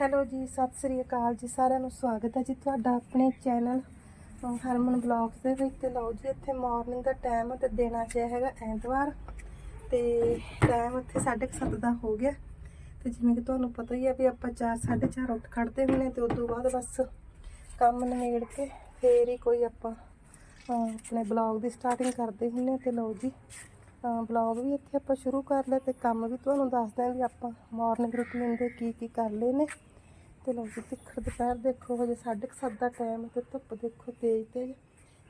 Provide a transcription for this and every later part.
Hello ਜੀ, ਸਤਿ ਸ੍ਰੀ ਅਕਾਲ ਜੀ, ਸਾਰਿਆਂ ਨੂੰ ਸਵਾਗਤ ਹੈ ਜੀ ਤੁਹਾਡਾ ਆਪਣੇ ਚੈਨਲ ਹਰਮਨ ਬਲੌਗਸ ਦੇ ਵਿੱਚ। ਤੇ ਲਓ ਜੀ, ਇੱਥੇ ਮਾਰਨਿੰਗ ਦਾ ਟਾਈਮ ਤੇ ਦੇਣਾ ਚਾਹਿਆ ਹੈਗਾ ਐਤਵਾਰ। ਤੇ ਟਾਈਮ ਇੱਥੇ 7:30 ਦਾ ਹੋ ਗਿਆ। ਤੇ ਜਿਵੇਂ ਕਿ ਤੁਹਾਨੂੰ ਪਤਾ ਹੀ ਹੈ ਵੀ ਆਪਾਂ 4 4:30 ਉੱਠ ਖੜਦੇ ਹੁੰਦੇ ਤੇ ਉਸ ਤੋਂ ਬਾਅਦ ਬਸ ਕੰਮ ਨਿਬੇੜ ਕੇ ਫੇਰ ਹੀ ਕੋਈ ਆਪਾਂ ਆਪਣੇ ਬਲੌਗ ਦੀ ਸਟਾਰਟਿੰਗ ਕਰਦੇ ਹੁੰਦੇ ਹਾਂ। ਤੇ ਲਓ ਜੀ ਬਲੌਗ ਵੀ ਇੱਥੇ ਆਪਾਂ ਸ਼ੁਰੂ ਕਰ ਲਿਆ ਤੇ ਕੰਮ ਵੀ ਤੁਹਾਨੂੰ ਦੱਸਦੇ ਹਾਂ ਵੀ ਆਪਾਂ ਮਾਰਨਿੰਗ ਰੂਟੀਨ ਦੇ ਕੀ ਕੀ ਕਰ ਲਏ ਨੇ। ਤੇ ਲਓ ਜੀ, ਤਿੱਖੜ ਦੁਪਹਿਰ ਦੇਖੋ, ਹਜੇ 7:30 ਦਾ ਟਾਈਮ ਤੇ ਧੁੱਪ ਦੇਖੋ ਤੇਜ਼ ਤੇਜ਼।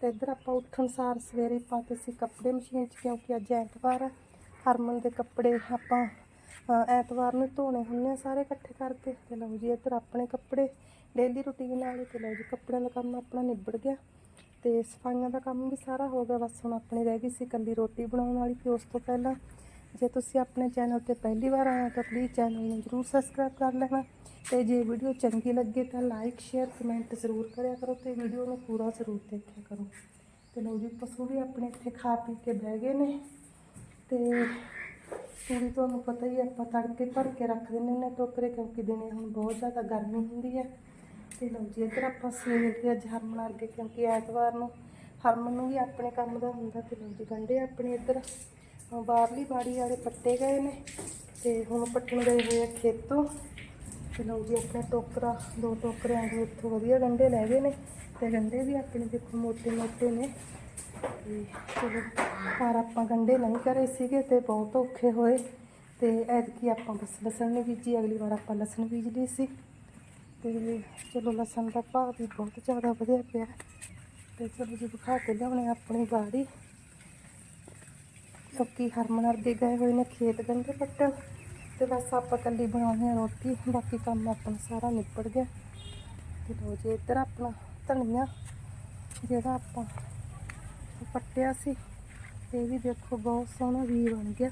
ਤੇ ਇੱਧਰ ਆਪਾਂ ਉੱਠਣ ਸਾਰ ਸਵੇਰੇ ਪਾਤੇ ਸੀ ਕੱਪੜੇ ਮਸ਼ੀਨ 'ਚ, ਕਿਉਂਕਿ ਅੱਜ ਐਤਵਾਰ ਆ ਹਰਮਨ ਦੇ ਕੱਪੜੇ ਆਪਾਂ ਐਤਵਾਰ ਨੂੰ ਧੋਣੇ ਹੁੰਦੇ ਆ ਸਾਰੇ ਇਕੱਠੇ ਕਰਕੇ। ਤੇ ਲਓ ਜੀ, ਇੱਧਰ ਆਪਣੇ ਕੱਪੜੇ ਡੇਲੀ ਰੂਟੀਨ ਵਾਲੇ ਤੇ ਲਓ ਜੀ, ਕੱਪੜਿਆਂ ਦਾ ਕੰਮ ਆਪਣਾ ਨਿਬੜ ਗਿਆ। ਤੇ ਸਫਾਈਆਂ ਦਾ ਕੰਮ ਵੀ ਸਾਰਾ ਹੋ ਗਿਆ, ਬਸ ਹੁਣ ਆਪਣੀ ਰਹਿ ਗਈ ਸੀ ਇਕੱਲੀ ਰੋਟੀ ਬਣਾਉਣ ਵਾਲੀ ਤੇ ਉਸ ਤੋਂ ਪਹਿਲਾਂ। ਜੇ ਤੁਸੀਂ ਆਪਣੇ ਚੈਨਲ ਤੇ ਪਹਿਲੀ ਵਾਰ ਆਏ ਹੋ ਤਾਂ ਪਲੀਜ਼ ਚੈਨਲ ਨੂੰ ਜਰੂਰ ਸਬਸਕ੍ਰਾਈਬ ਕਰ ਲੈਣਾ। ਤੇ ਜੇ ਵੀਡੀਓ ਚੰਗੀ ਲੱਗੇ ਤਾਂ ਲਾਈਕ ਸ਼ੇਅਰ ਕਮੈਂਟ ਜ਼ਰੂਰ ਕਰਿਆ ਕਰੋ ਤੇ ਵੀਡੀਓ ਨੂੰ ਪੂਰਾ ਜ਼ਰੂਰ ਦੇਖਿਆ ਕਰੋ। ਤੇ ਲਓ ਜੀ, ਪਸ਼ੂ ਵੀ ਆਪਣੇ ਇੱਥੇ ਖਾ ਪੀ ਕੇ ਬਹਿ ਗਏ ਨੇ। ਤੇ ਪੂਰੀ ਤੁਹਾਨੂੰ ਪਤਾ ਹੀ ਹੈ ਆਪਾਂ ਤੜਕੇ ਭਰ ਕੇ ਰੱਖ ਦਿੰਦੇ ਨੇ ਟੋਕਰੇ ਕਿਉਂਕਿ ਦਿਨੇ ਹੁਣ ਬਹੁਤ ਜ਼ਿਆਦਾ ਗਰਮੀ ਹੁੰਦੀ ਹੈ ਤੇ ਲਓ ਜੀ, ਇੱਧਰ ਆਪਾਂ ਸਵੇਰ ਦੇ ਅੱਜ ਹਰਮਨ ਵਰਗੇ ਕਿਉਂਕਿ ਐਤਵਾਰ ਨੂੰ ਹਰਮਨ ਨੂੰ ਵੀ ਆਪਣੇ ਕੰਮ ਦਾ ਹੁੰਦਾ ਤੇ ਲਓ ਜੀ ਗੰਡੇ ਆਪਣੇ ਇੱਧਰ। ਬਾਹਰਲੀ ਬਾੜੀ ਵਾਲੇ ਪੱਟੇ ਗਏ ਨੇ ਤੇ ਹੁਣ ਪੱਟਣ ਗਏ ਹੋਏ ਆ ਖੇਤੋਂ। ਤੇ ਲਓ ਜੀ ਆਪਣਾ ਟੋਕਰਾ, ਦੋ ਟੋਕਰਿਆਂ ਦੇ ਇੱਥੋਂ ਵਧੀਆ ਗੰਡੇ ਲੈ ਗਏ ਨੇ ਤੇ ਗੰਡੇ ਵੀ ਆਪਣੇ ਦੇਖੋ ਮੋਟੇ ਮੋਟੇ ਨੇ। ਤੇ ਚਲੋ, ਪਰ ਆਪਾਂ ਗੰਡੇ ਨਹੀਂ ਕਰੇ ਸੀਗੇ ਤੇ ਬਹੁਤ ਔਖੇ ਹੋਏ। ਤੇ ਐਤਕੀ ਆਪਾਂ ਬਸ ਲਸਣ ਨਹੀਂ ਬੀਜੀ, ਅਗਲੀ ਵਾਰ ਆਪਾਂ ਲਸਣ ਬੀਜ ਲਈ ਸੀ। ਤੇ ਚਲੋ, ਲਸਣ ਦਾ ਭਾਅ ਵੀ ਬਹੁਤ ਜ਼ਿਆਦਾ ਵਧਿਆ ਪਿਆ। ਤੇ ਚਲੋ ਜੀ, ਵਿਖਾ ਕੇ ਲਿਆਉਣੇ ਆਪਣੀ ਬਾੜੀ। ਕਿਉਂਕਿ ਹਰਮਨ ਵਰਗੇ ਗਏ ਹੋਏ ਨੇ ਖੇਤ ਗੰਡੇ ਪੱਟਣ। ਤੇ ਬਸ ਆਪਾਂ ਕੱਲੀ ਬਣਾਉਣੀ ਆ ਰੋਟੀ, ਬਾਕੀ ਕੰਮ ਆਪਣਾ ਸਾਰਾ ਨਿਪਟ ਗਿਆ। ਤੇ ਲੋ ਜੀ, ਇੱਧਰ ਆਪਣਾ ਧਨੀਆ, ਜਿਹੜਾ ਆਪਾਂ ਪੱਟਿਆ ਸੀ, ਇਹ ਵੀ ਦੇਖੋ ਬਹੁਤ ਸੋਹਣਾ ਵੀ ਬਣ ਗਿਆ।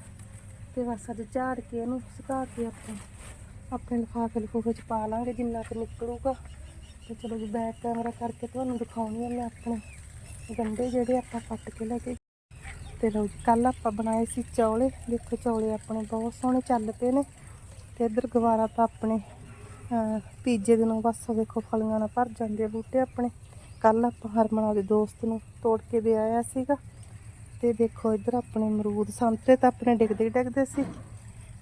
ਤੇ ਬਸ ਅੱਜ ਝਾੜ ਕੇ ਇਹਨੂੰ ਸੁਕਾ ਕੇ ਆਪਾਂ ਆਪਣੇ ਲਿਫਾਫੇ ਲਿਫੂਫੇ ਚ ਪਾ ਲਾਂਗੇ, ਜਿੰਨਾ ਕੁ ਨਿਕਲੂਗਾ। ਤੇ ਚਲੋ ਜੀ ਬੈਕ ਕੈਮਰਾ ਕਰਕੇ ਤੁਹਾਨੂੰ ਦਿਖਾਉਣੀ ਆ ਮੈਂ ਆਪਣੇ ਗੰਡੇ ਜਿਹੜੇ ਆਪਾਂ ਪੱਟ ਕੇ ਲੈ ਕੇ ਤੇ ਲਓ ਜੀ ਕੱਲ ਆਪਾਂ ਬਣਾਏ ਸੀ ਚੌਲੇ। ਦੇਖੋ ਚੌਲੇ ਆਪਣੇ ਬਹੁਤ ਸੋਹਣੇ ਚੱਲ ਪਏ ਨੇ ਤੇ ਇੱਧਰ ਗਵਾਰਾ ਤਾਂ ਆਪਣੇ ਪੀਜੇ ਤੀਜੇ ਦਿਨੋਂ ਬਸ ਵੇਖੋ ਫਲੀਆਂ ਨਾਲ ਭਰ ਜਾਂਦੇ ਬੂਟੇ ਆਪਣੇ। ਕੱਲ ਆਪਾਂ ਹਰਮਨ ਦੇ ਦੋਸਤ ਨੂੰ ਤੋੜ ਕੇ ਦੇ ਆਇਆ ਸੀਗਾ ਤੇ ਦੇਖੋ ਇੱਧਰ ਆਪਣੇ ਅਮਰੂਦ, ਸੰਤਰੇ ਤਾਂ ਆਪਣੇ ਡਿੱਗਦੇ ਹੀ ਡਿੱਗਦੇ ਸੀ।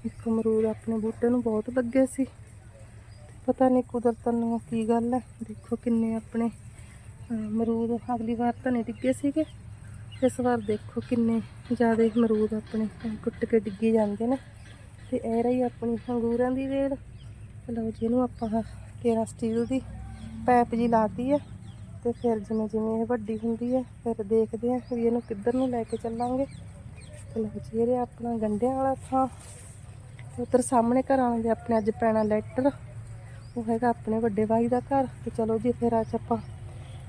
ਇੱਕ ਅਮਰੂਦ ਆਪਣੇ ਬੂਟੇ ਨੂੰ ਬਹੁਤ ਲੱਗੇ ਸੀ। ਪਤਾ ਨਹੀਂ ਕੁਦਰਤ ਨੂੰ ਕੀ ਗੱਲ ਹੈ। ਦੇਖੋ ਕਿੰਨੇ ਆਪਣੇ ਅਮਰੂਦ ਅਗਲੀ ਵਾਰ ਤਾਂ ਨਹੀਂ ਡਿੱਗੇ ਸੀਗੇ। ਇਸ ਵਾਰ ਦੇਖੋ ਕਿੰਨੇ ਜ਼ਿਆਦਾ ਅਮਰੂਦ ਆਪਣੇ ਕੁੱਟ ਕੇ ਡਿੱਗੀ ਜਾਂਦੇ ਨੇ। ਤੇ ਇਹ ਰਹੀ ਆਪਣੀ ਅੰਗੂਰਾਂ ਦੀ ਵੇਲ। ਲਓ ਜੀ, ਇਹਨੂੰ ਆਪਾਂ ਕੇਰਾ ਸਟੀਲ ਦੀ ਪਾਈਪ ਜੀ ਲਾਤੀ ਹੈ ਤੇ ਫਿਰ ਜਿਵੇਂ ਜਿਵੇਂ ਇਹ ਵੱਡੀ ਹੁੰਦੀ ਹੈ, ਫਿਰ ਦੇਖਦੇ ਹਾਂ ਵੀ ਇਹਨੂੰ ਕਿੱਧਰ ਨੂੰ ਲੈ ਕੇ ਚੱਲਾਂਗੇ। ਤੇ ਲਓ ਜੀ, ਇਹ ਰਿਹਾ ਆਪਣਾ ਗੰਡਿਆਂ ਵਾਲਾ ਥਾਂ। ਤੇ ਉੱਧਰ ਸਾਹਮਣੇ ਘਰਾਂ ਦੇ ਆਪਣੇ ਅੱਜ ਪੈਣਾ ਲੈਟਰ ਉਹ ਹੈਗਾ ਆਪਣੇ ਵੱਡੇ ਬਾਈ ਦਾ ਘਰ। ਤੇ ਚਲੋ ਜੀ, ਫਿਰ ਅੱਜ ਆਪਾਂ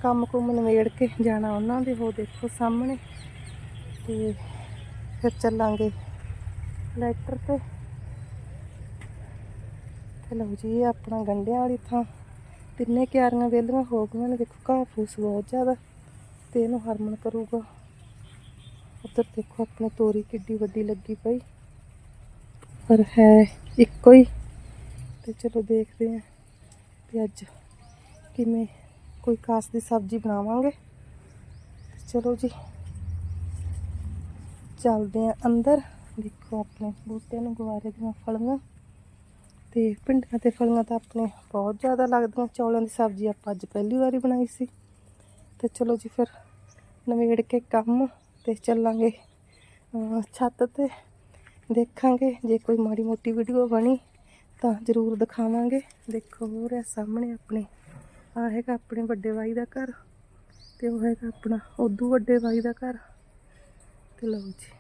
ਕੰਮ ਕੁਮ ਨਿਬੇੜ ਕੇ ਜਾਣਾ ਉਹਨਾਂ ਦੇ ਹੋ ਦੇਖੋ ਸਾਹਮਣੇ। ਤੇ ਫਿਰ ਚੱਲਾਂਗੇ ਲੈਟਰ ਤੇ। ਤੇ ਲਓ ਜੀ, ਇਹ ਆਪਣਾ ਗੰਡਿਆਂ ਵਾਲੀ ਥਾਂ। ਤਿੰਨੇ ਕਿਆਰੀਆਂ ਵੇਲੀਆਂ ਹੋ ਗਈਆਂ ਨੇ, ਦੇਖੋ ਘਾਹ ਫੂਸ ਬਹੁਤ ਜ਼ਿਆਦਾ। ਤੇ ਇਹਨੂੰ ਹਰਮਨ ਕਰੂਗਾ। ਉੱਧਰ ਦੇਖੋ ਆਪਣੇ ਤੋਰੀ ਕਿੱਡੀ ਵੱਡੀ ਲੱਗੀ ਪਈ। ਪਰ ਹੈ ਇੱਕੋ ਹੀ। ਤੇ ਚਲੋ ਦੇਖਦੇ ਹਾਂ ਵੀ ਅੱਜ ਕਿਵੇਂ ਕੋਈ ਕਾਸ ਦੀ ਸਬਜ਼ੀ ਬਣਾਵਾਂਗੇ। ਚਲੋ ਜੀ। ਚੱਲਦੇ ਆ ਅੰਦਰ। ਦੇਖੋ ਆਪਣੇ ਬੂਟਿਆਂ ਨੂੰ ਗੁਆਰੇ ਦੀਆਂ ਫਲੀਆਂ। ਤੇ ਭਿੰਡੀਆਂ ਤੇ ਫਲੀਆਂ ਤਾਂ ਆਪਣੇ ਬਹੁਤ ਜ਼ਿਆਦਾ ਲੱਗਦੀਆਂ। ਚੌਲਾਂ ਦੀ ਸਬਜ਼ੀ ਆਪਾਂ ਅੱਜ ਪਹਿਲੀ ਵਾਰੀ ਬਣਾਈ ਸੀ। ਤੇ ਚਲੋ ਜੀ ਫਿਰ ਨਵੇੜ ਕੇ ਕੰਮ ਤੇ ਚੱਲਾਂਗੇ। ਛੱਤ ਤੇ ਦੇਖਾਂਗੇ। ਜੇ ਕੋਈ ਮਾੜੀ ਮੋਟੀ ਵੀਡੀਓ ਬਣੀ ਤਾਂ ਜ਼ਰੂਰ ਦਿਖਾਵਾਂਗੇ। ਦੇਖੋ ਹੋ ਰਿਹਾ ਸਾਹਮਣੇ ਆਪਣੇ ਆ ਹੈਗਾ ਆਪਣੇ ਵੱਡੇ ਬਾਈ ਦਾ ਘਰ ਤੇ ਉਹ ਹੈਗਾ ਆਪਣਾ ਉਦੋਂ ਵੱਡੇ ਬਾਈ ਦਾ ਘਰ। ਤੇ ਲਓ ਜੀ,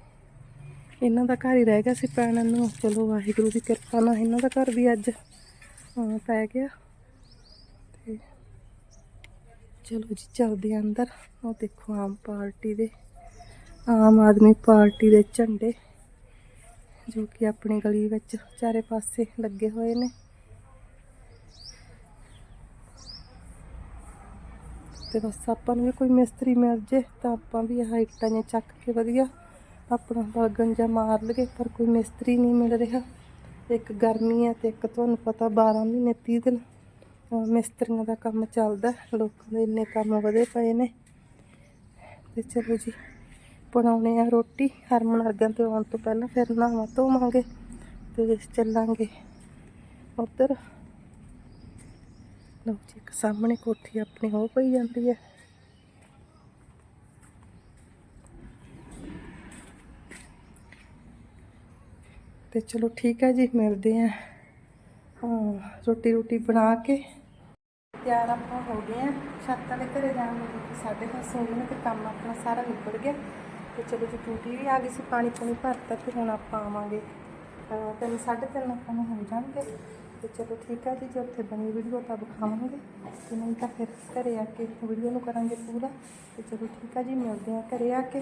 ਇਹਨਾਂ ਦਾ ਘਰ ਹੀ ਰਹਿ ਗਿਆ ਸੀ ਪੈਣ ਨੂੰ। ਚਲੋ ਵਾਹਿਗੁਰੂ ਦੀ ਕਿਰਪਾ ਨਾਲ ਇਹਨਾਂ ਦਾ ਘਰ ਵੀ ਅੱਜ ਪੈ ਗਿਆ। ਤੇ ਚਲੋ ਜੀ, ਚੱਲਦੇ ਅੰਦਰ। ਉਹ ਦੇਖੋ ਆਮ ਪਾਰਟੀ ਦੇ, ਆਮ ਆਦਮੀ ਪਾਰਟੀ ਦੇ ਝੰਡੇ, ਜੋ ਕਿ ਆਪਣੀ ਗਲੀ ਵਿੱਚ ਚਾਰੇ ਪਾਸੇ ਲੱਗੇ ਹੋਏ ਨੇ। ਤੇ ਬਸ ਆਪਾਂ ਨੂੰ ਵੀ ਕੋਈ ਮਿਸਤਰੀ ਮਿਲ ਜੇ ਤਾਂ ਆਪਾਂ ਵੀ ਆਹ ਇੱਟਾਂ ਜਿਹੀਆਂ ਚੱਕ ਕੇ ਵਧੀਆ ਆਪਣਾ ਬਲਗਨ ਜਾਂ ਮਾਰ ਲਗੇ ਪਰ ਕੋਈ ਮਿਸਤਰੀ ਨਹੀਂ ਮਿਲ ਰਿਹਾ। ਇੱਕ ਗਰਮੀ ਹੈ ਤੇ ਇੱਕ ਤੁਹਾਨੂੰ ਪਤਾ 12 ਮਹੀਨੇ 30 ਦਿਨ ਮਿਸਤਰੀਆਂ ਦਾ ਕੰਮ ਚੱਲਦਾ ਲੋਕਾਂ ਦੇ ਇੰਨੇ ਕੰਮ ਵਧੇ ਪਏ ਨੇ। ਤੇ ਚਲੋ ਜੀ, ਬਣਾਉਣੇ ਆ ਰੋਟੀ। ਹਰਮਨ ਅਰਗਾਂ ਤੇ ਆਉਣ ਤੋਂ ਪਹਿਲਾਂ ਫਿਰ ਨਹਾਵਾਂ ਧੋਵਾਂਗੇ ਤੇ ਚੱਲਾਂਗੇ ਉੱਧਰ। ਲਓ ਜੀ, ਇੱਕ ਸਾਹਮਣੇ ਕੋਠੀ ਆਪਣੀ ਹੋ ਪਈ ਜਾਂਦੀ ਹੈ। ਤੇ ਚਲੋ ਠੀਕ ਹੈ ਜੀ, ਮਿਲਦੇ ਆ ਰੋਟੀ ਰੋਟੀ ਬਣਾ ਕੇ। ਤਿਆਰ ਆਪਾਂ ਹੋ ਗਏ ਆ ਛੱਤ ਵਾਲੇ ਘਰੇ ਜਾਣ ਨੂੰ ਕਿਉਂਕਿ ਸਾਡੇ ਕੋਲ ਸੋਹਣੇ ਤੇ ਕੰਮ ਆਪਣਾ ਸਾਰਾ ਨਿਬੜ ਗਿਆ। ਤੇ ਚਲੋ ਜੀ, ਟੂਟੀ ਵੀ ਆ ਗਈ ਸੀ ਪਾਣੀ ਪੂਣੀ ਭਰਤਾ ਤੇ ਹੁਣ ਆਪਾਂ ਆਵਾਂਗੇ। ਤਿੰਨ ਸਾਢੇ ਤਿੰਨ ਆਪਾਂ ਨੂੰ ਹੋ ਜਾਣਗੇ। ਤੇ ਚਲੋ ਠੀਕ ਆ ਜੀ, ਜੇ ਉੱਥੇ ਬਣੀ ਵੀਡੀਓ ਤਾਂ ਵਿਖਾਵਾਂਗੇ। ਤੇ ਨਹੀਂ ਤਾਂ ਫਿਰ ਘਰੇ ਆ ਕੇ ਵੀਡੀਓ ਨੂੰ ਕਰਾਂਗੇ ਪੂਰਾ। ਤੇ ਚਲੋ ਠੀਕ ਆ ਜੀ, ਮਿਲਦੇ ਆ ਘਰੇ ਆ ਕੇ।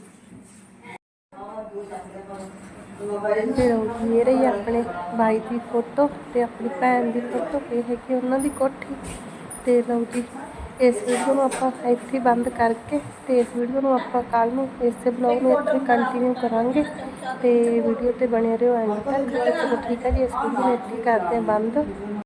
ਤੇ ਇਹ ਰਹੀ ਆਪਣੇ ਬਾਈ ਦੀ ਫੋਟੋ ਤੇ ਆਪਣੀ ਭੈਣ ਦੀ ਫੋਟੋ, ਇਹ ਹੈਗੀ ਉਹਨਾਂ ਦੀ ਕੋਠੀ। ਤੇ ਲਓ ਜੀ, ਇਸ ਵੀਡੀਓ ਨੂੰ ਆਪਾਂ ਇੱਥੇ ਬੰਦ ਕਰਕੇ ਤੇ ਇਸ ਵੀਡੀਓ ਨੂੰ ਆਪਾਂ ਕੱਲ ਨੂੰ ਇਸੇ ਬਲੌਗ ਨੂੰ ਇੱਥੇ ਕੰਟੀਨਿਊ ਕਰਾਂਗੇ। ਤੇ ਵੀਡੀਓ ਤੇ ਬਣੇ ਰਹੋ ਐਂਡ ਤੱਕ। ਚਲੋ ਠੀਕ ਹੈ ਜੀ, ਇਸ ਵੀਡੀਓ ਨੂੰ ਇੱਥੇ ਕਰਦੇ ਹਾਂ ਬੰਦ।